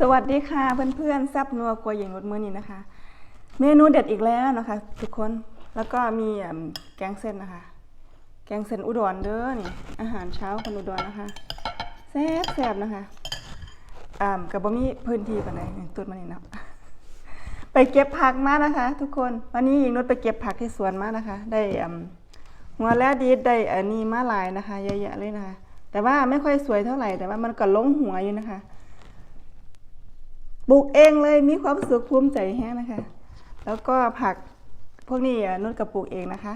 สวัสดีค่ะเพื่อนๆแซบนัวกลัวอย่างรถมือนี้นะคะ เมนูเด็ดอีกแล้วนะคะ ทุกคนแล้วก็มีแกงเส้นนะคะ แกงเส้นอุดรเด้อนี่อาหารเช้าคนอุดรนะคะแซ่บแซบนะคะอ่ากับบะมี่พื้นที่ปานใดนี่ตุดมานี่เนาะไปเก็บผักมานะคะ ทุกคนวันนี้หญิงนุชไปเก็บผักที่สวนมานะคะ ได้หัวและดีได้อันนี้มาหลายนะคะเยอะแยะเลยนะคะ แต่ว่าไม่ค่อยสวยเท่าไหร่แต่ว่ามันก็ล้งหัวอยู่นะคะ ปลูกเองเลยมีความสุขภูมิใจแฮงนะคะ แล้วก็ผักพวกนี้อ่นุชกับปลูกเองนะคะ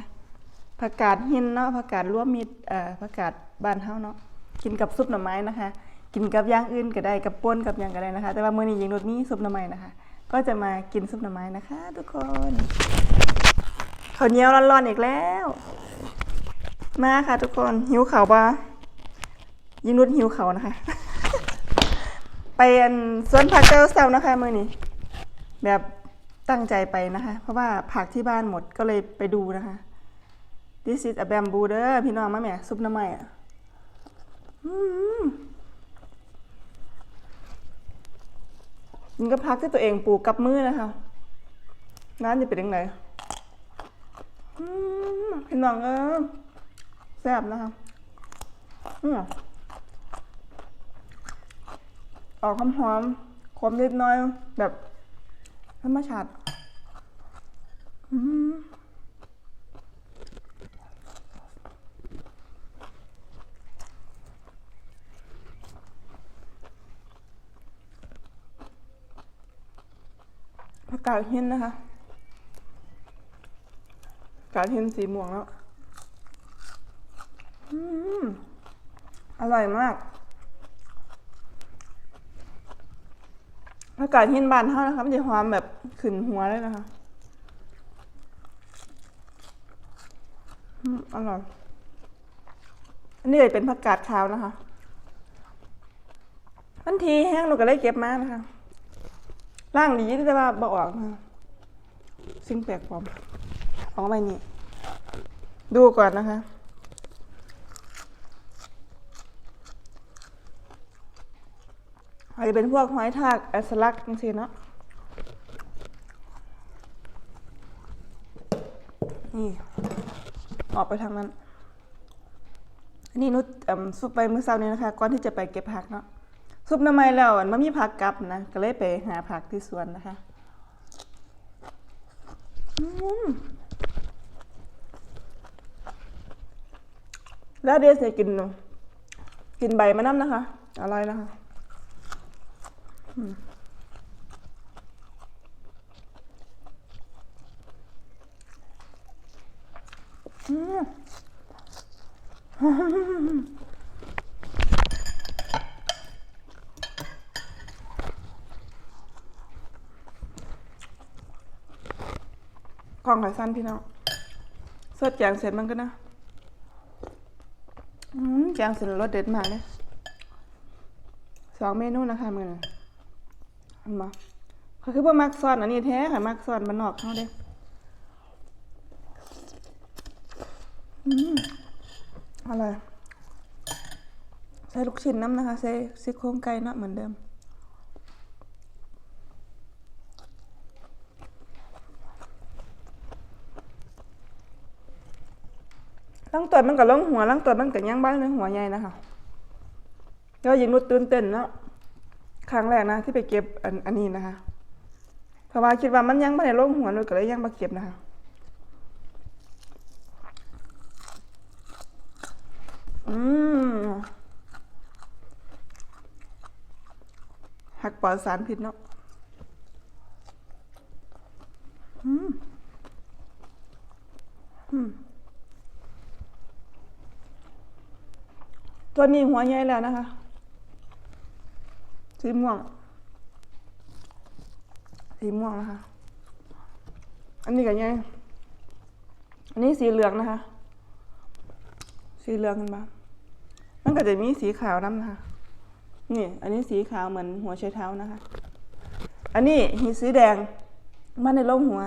ผักกาดหินเนาะผักกาดร่วมมิตรเอ่อผักกาดบานเฮาเนาะกินกับซุปหน่อไม้นะคะ กินกับย่างอื่นก็ได้กับป่นกับอย่างก็ได้นะคะ แต่ว่ามื้อนี้ยิงนุชมีซุปหน่อไม้นะคะ ก็จะมากินซุปหน่อไม้นะคะ ทุกคนข้าวเหนียวร้อนๆอีกแล้ว มาค่ะทุกคนหิวข่าวปะยิงนุชหิวเขานะคะ ไปอันสวนผักเจ้าเซานะคะมือนี้แบบตั้งใจไปนะคะ เพราะว่าผักที่บ้านหมดก็เลยไปดูนะคะ This is a bamboo เด้อพี่น้องมาแม่ซุปน้ำใหม่อะอืมมันก็พักที่ตัวเองปลูกกับมือนะคะร้านจะเป็นยังไงพี่น้องเออแซ่บนะคะอืม ออกหอมๆขมนิดน้อย แบบธรรมชาติผักกาดหินนะคะ กาดหินสีม่วงแล้ว อืม อร่อยมาก อากาศเย็นบานเท่านะคะมันจะหอมแบบขึ้นหัวเลยนะคะอร่อยอันนี้เลยเป็นผักกาดขาวนะคะทันทีแห้งหนูก็ได้เก็บมานะคะร่างดีแต่ว่าบอออกนะคะสิ่งแปลกปลอมออกมานี่ดูก่อนนะคะ อาจจะเป็นพวกหอยทากแอสลักจังซี่เนาะนี่ออกไปทางนั้น อันนี้นุชเอิ่มซุปไปมื้อเช้านี้นะคะก่อนที่จะไปเก็บผักเนาะซุปน้ำไม้แล้วอันมันมีผักกลับนะก็เลยไปหาผักที่สวนนะคะอืมแล้วเดี๋ยวจะกินกินใบมะน้ำนะคะอร่อยนะคะ กล่องไข่สั้นพี่น้องสดแกงเสร็จมันก็นะแกงเสร็จรสเด็ดมากเลยสองเมนูนะคะมือนี้ อันมาเขาคือว่มักซอนอันนี้แท้ค่ะมักซอนมันนอกเขาเด้อืมอร่อยใส่ลูกชิ้นน้ำนะคะใส่ซี่โครงไก่เนาะเหมือนเดิมลังตัวมันกับลงหัวลังตัวมันกับย่างบ้านในหัวใหญ่นะคะก็ยิงนุดตื่นเต้นเนาะ ครั้งแรกนะที่ไปเก็บอันอันนี้นะคะ เพราะว่าคิดว่ามันยังไม่ได้ลงหัวนุดก็เลยยังมาเก็บนะคะอืมหักปลอดสารพิษเนาะอืมอืมตัวนี้หัวใหญ่แล้วนะคะ สีม่วง สีม่วงนะคะ อันนี้ก็ใหญ่อันนี้สีเหลืองนะคะ สีเหลืองเห็นปะมันก็จะมีสีขาวน้ำนะคะ นี่ อันนี้สีขาวเหมือนหัวไชเท้านะคะ อันนี้มีสีแดงมันในโลงหัว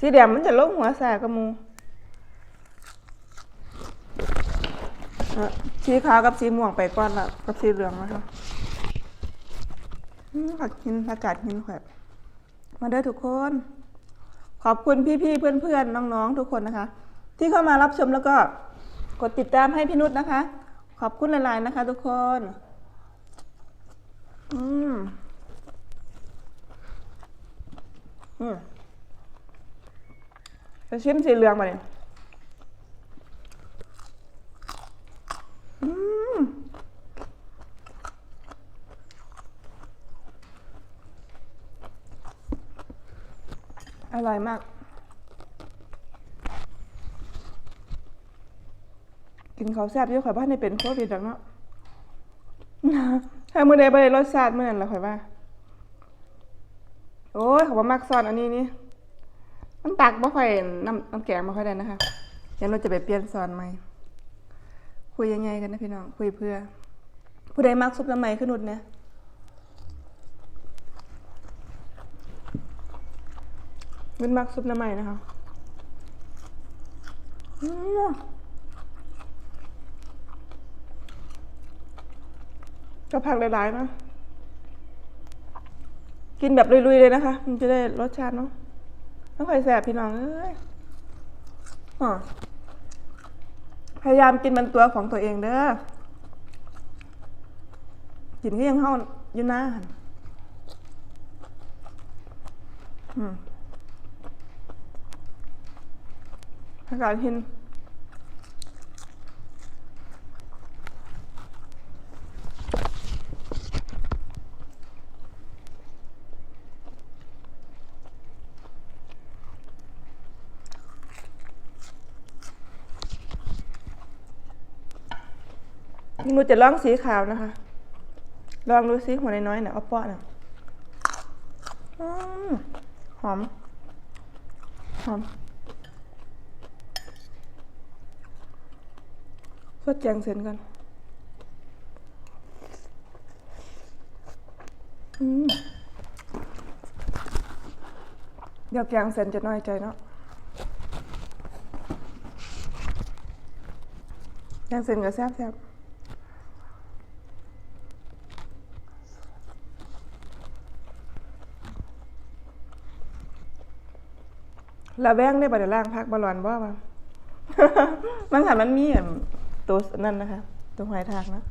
สีแดงมันจะโลงหัวแสกกระมูสีขาวกับสีม่วงไปก่อนละกับสีเหลืองนะคะ ผักหินอากาศหินแขวบมาเด้อทุกคน ขอบคุณพี่ๆเพื่อนๆน้องๆทุกคนนะคะ ที่เข้ามารับชมแล้วก็กดติดตามให้พี่นุชนะคะ ขอบคุณหลายๆนะคะ ทุกคน อืมอืมจะชิมสีเหลืองมาเนี่ยอืมอ ร่อยมาก กินข้าวแซ่บเยอะข่อยบ้านในเป็นโควิดดังเนาะถ้ามือใดบ่ได้รสชาติมื้อนั้นล่ะข่อยว่า โอ้ยเขาบ่มักซอสอันนี้นี่มันตักบ่ค่อยน้ำน้ำแกงบ่ค่อยได้นะคะเดี๋ยวเราจะไปเปลี่ยนซอสใหม่คุยยังไงกันนะพี่น้อง คุยเพื่อ ผู้ใดมักซุปน้ำใหม่ขึ้นนุดเนี่ย มันมักซุปน้ำใหม่นะคะก็ผักหลายๆนะ กินแบบลุยๆเลยนะคะ มันจะได้รสชาติเนาะต้องคอยแสบพี่น้องเอ้ยอพยายามกินมันตัวของตัวเองเด้อ กินก็ยังเข้าอยู่หน้าอืม อากาศเห็นนี่มูจะลองสีขาวนะคะ ลองดูสีหัวน้อยๆน่ะอาเปาะน่ะอืมหอม หอม สดแจงเส้นกันเดี๋ยวแกงเส้นจะน้อยใจเนาะแกงเส้นก็แซ่บๆระแวงได้บัดเดี๋ยวล่างพักบอลลอนบ่มามันค่ะมันมีอัน ตัวนั่นนะคะ ตัวหอยทากนะ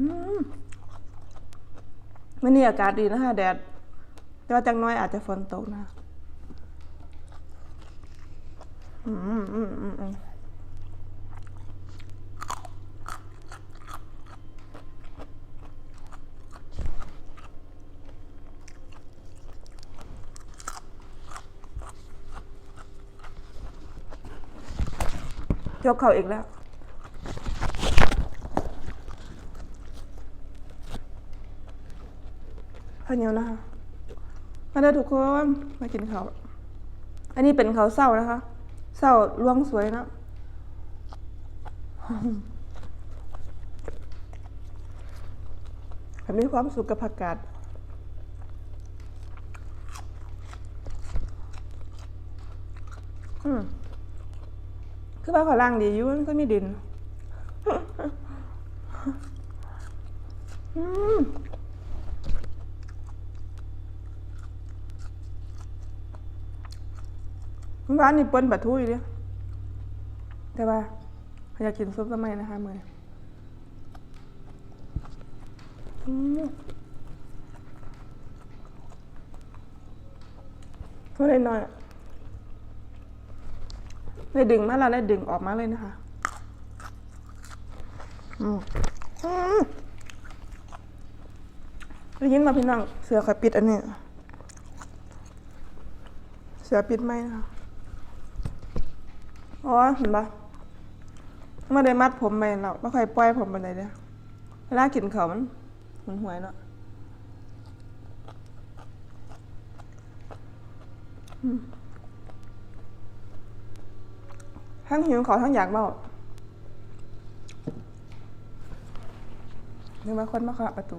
อืมมันนี่อากาศดีนะคะ แดด แต่ว่าจังน้อยอาจจะฝนตกนะ อืมอืมอืมอืม ยกเข่าอีกแล้ว ข้าวเหนียวนะคะ มาเด้อทุกคน มากินข้าว อันนี้เป็นข้าวเศร้านะคะ เศร้าล่วงสวยนะแบบมีความสุขกับผักกาดอืม คือว่าขอล่างดีอยู่มันก็ไมีดินอืมร้านนี้เปิ้นบัตทูอยู่เลยแต่ว่าอยากกินซุปทำไมนะคะมือนี้อืมก็เลยน้อย เลยดึงมาแล้วเลยดึงออกมาเลยนะคะอืมได้ยินมาพี่น้อง เสือคอยปิดอันนี้ เสือปิดไหมนะคะอ๋อเห็นปะไม่ได้มัดผมไปเนาไม่ค่อยปล่อยผมไปไหนเด้อเวลากินเขามันมันหวยเนาะอืม ทั้งหิวเขาทั้งอยากเมานึกว่าคนมาเคาะประตู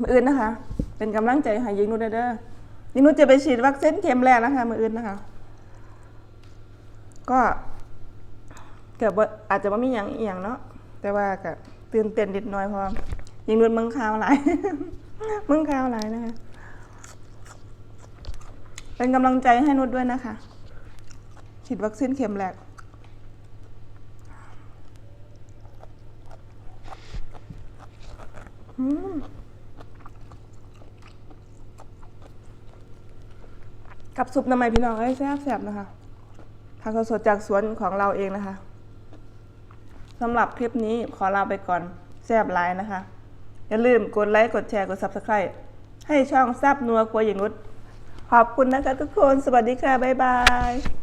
มืออื่นนะคะ เป็นกำลังใจให้ยิงนุชเด้อเด้อยิงนุชจะไปฉีดวัคซีนเข็มแรกนะคะมืออื่นนะคะ ก็เกิดว่าอาจจะว่ามีอย่างอีกอย่างเนาะแต่ว่าก็ตื่นเต้นนิดหน้อยเพราะยิงนุดมึงข่าวหลายมึงข่าวหลายนะคะ เป็นกำลังใจให้นุชด้วยนะคะ ฉีดวัคซีนเข็มแรกอืมกับซุปน้ำมันพี่น้องเอ้ยแซ่บๆนะคะผักสดๆจากสวนของเราเองนะคะสำหรับคลิปนี้ขอลาไปก่อนแซ่บไลน์นะคะ อย่าลืมกดไลค์ กดแชร์ กด Subscribe ให้ช่องแซบนัวครัวอย่างนุชขอบคุณนะคะทุกคน สวัสดีค่ะ บ๊ายบาย